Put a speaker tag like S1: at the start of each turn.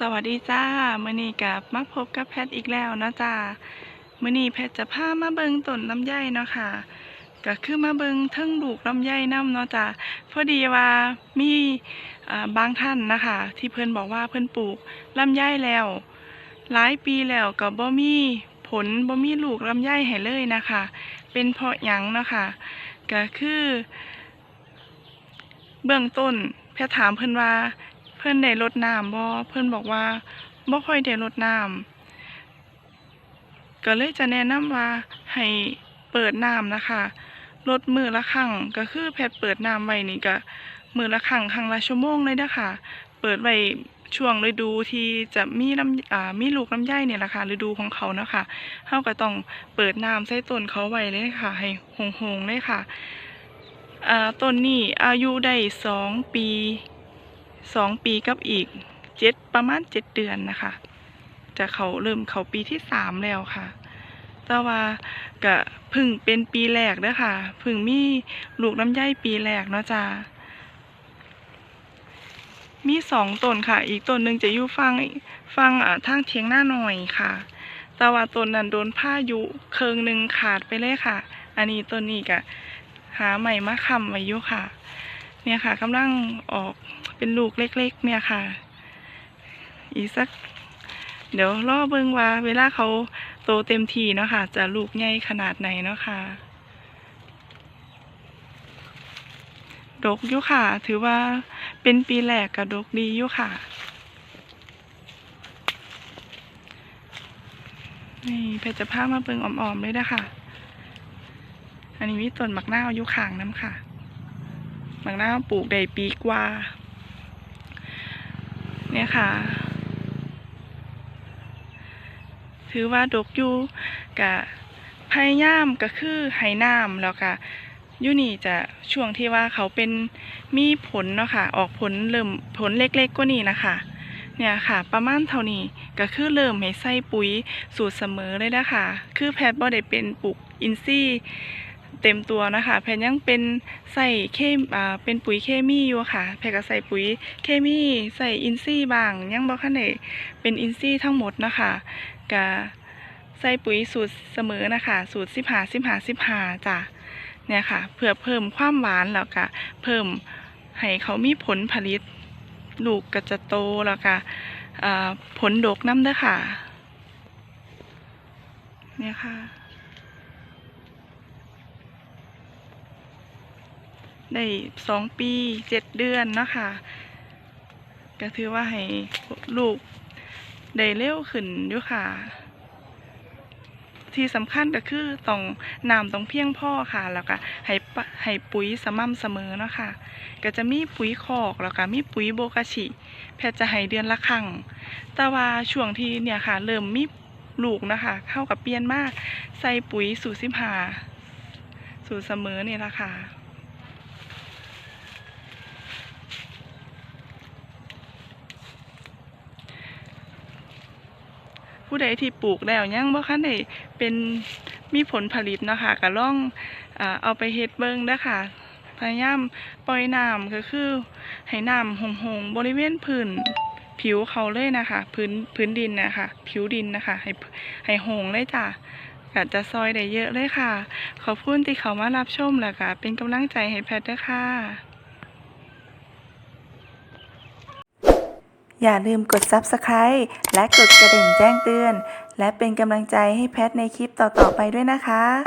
S1: สวัสดีจ้ามื้อนี้กับมาพบกับแพทย์อีกแล้วนะจ้ามื้อนี้แพทย์จะพามาเบิงต้นลำไยเนาะค่ะก็คือมาเบิงเทิงลูกลำไยนํเนาะจ้าพอดีว่ามี่บางท่านนะคะ ที่เพิ่อนบอกว่าเพิ่อนปลูกลำไยแล้ว หลายปีแล้วก็บ่มีผลบ่มีลูกลำไยให้เลยนะคะ เป็นเพราะหยังเนาะค่ะก็คือ เบื้องต้นแพทย์ถามเพิ่อนว่า พิ่นได้รดน้ำบ่เพิ่นบอกว่าบ่ค่อยได้รดน้ำก็เลยจะแนะนำว่าให้เปิดน้ำนะคะลดมือละครั้งก็คือแพทย์เปิดน้ำไว้นี่ก็มือละครั้งครั้งละชั่วโมงเลยเด้อค่ะเปิดไว้ช่วงฤดูที่จะมีลำอ่ามีลูกลำไยเนี่ยแหละค่ะฤดูของเขาเนาะค่ะเฮาก็ต้องเปิดน้ำใส่ต้นเขาไว้เลยค่ะ ให้หงๆเลยค่ะอ่าต้นนี้อายุได้สองปี สองปีกับอีกเจ็ดประมาณเจ็ดเดือนนะคะ จะเขาเริ่มเขาปีที่สามแล้วค่ะ แต่ว่าก็เพึ่งเป็นปีแรกเด้อค่ะ พึ่งมีลูกน้ำไยปีแรกเนาะจ้ามีสองต้นค่ะ อีกต้นหนึ่งจะอยู่ฟังฟังอ่าทางเทียงหน้าหน่อยค่ะ แต่ว่าต้นนั้นโดนพายุเคิงหนึ่งขาดไปเลยค่ะ อันนี้ต้นนี้ก็หาใหม่มาคำไว้อยู่ค่ะ เนี่ยค่ะกำลังออก เป็นลูกเล็ก ๆ เนี่ยค่ะ อีกสัก เดี๋ยวรอเบิ่งว่า เวลาเขาโตเต็มทีเนาะค่ะ จะลูกใหญ่ขนาดไหนเนาะค่ะดกอยู่ค่ะ ถือว่าเป็นปีแรกกับดกดีอยู่ค่ะ นี่เพชรจะพามาเบิงอ่อมๆเลยนะคะอันนี้มีต้นหมักหน้าวอยู่ข้างน้ำค่ะหมักหน้าปลูกได้ปีกว่า เนี่ยค่ะ ถือว่าดกอยู่กะพยายามก็คือให้น้ำแล้วก็ยูนี่จะช่วงที่ว่าเขาเป็นมีผลเนาะค่ะ ออกผลเริ่มผลเล็กๆกว่านี้นะคะ เนี่ยค่ะ ประมาณเท่านี้ก็คือเริ่มให้ใส่ปุ๋ยสูตรเสมอเลยนะคะ คือแพทย์บ่ได้เป็นปลูกอินทรีย์ เต็มตัวนะคะ แพทย์ยังเป็นใส่เคมอ่าเป็นปุ๋ยเคมีอยู่ค่ะ แพทย์ก็ใส่ปุ๋ยเคมีใส่อินทรีย์บางยังบ่คันได้เป็นอินทรีย์ทั้งหมดนะคะก็ใส่ปุ๋ยสูตรเสมอนะคะ สูตรสิบหาสิบหาสิบหาจ้ะเนี่ยค่ะ เพื่อเพิ่มความหวานแล้วก็เพิ่มให้เขามีผลผลิตลูกก็จะโตแล้วก็อ่าผลดกน้ำเด้อค่ะ เนี่ยค่ะ ได้สองปีเจ็ดเดือนเนาะค่ะก็ถือว่าให้ลูกได้เร็วขึ้นอยู่ค่ะ ที่สำคัญก็คือต้องน้ำต้องเพียงพ่อค่ะ แล้วก็ให้ให้ปุ๋ยสม่ำเสมอเนาะค่ะ ก็จะมีปุ๋ยคอกแล้วก็มีปุ๋ยโบกาชิแพทย์จะให้เดือนละครั้ง แต่ว่าช่วงที่เนี่ยค่ะ เริ่มมีลูกนะคะ เข้ากับเปลี่ยนมาก ใส่ปุ๋ยสูตรสิบหาสูตรเสมอเนี่ยละค่ะ ผู้ใดที่ปลูกแล้วยังบ่คันได้เป็นมีผลผลิตนะคะก็ลองอ่าเอาไปเฮ็ดเบิ่งเด้ค่ะ พยายามปล่อยน้ำก็คือให้น้ำหงๆบริเวณพื้นผิวเขาเลยนะคะพื้นพื้นดินนะคะผิวดินนะคะ ให้ให้หงเลยจ้ะก็จะซอยได้เยอะเลยค่ะ ขอบคุณที่เขามารับชมแล้วก็เป็นกำลังใจให้แพทย์ด้วยค่ะ
S2: อย่าลืมกด Subscribe และกดกระดิ่งแจ้งเตือน และเป็นกำลังใจให้แพทในคลิปต่อๆไปด้วยนะคะ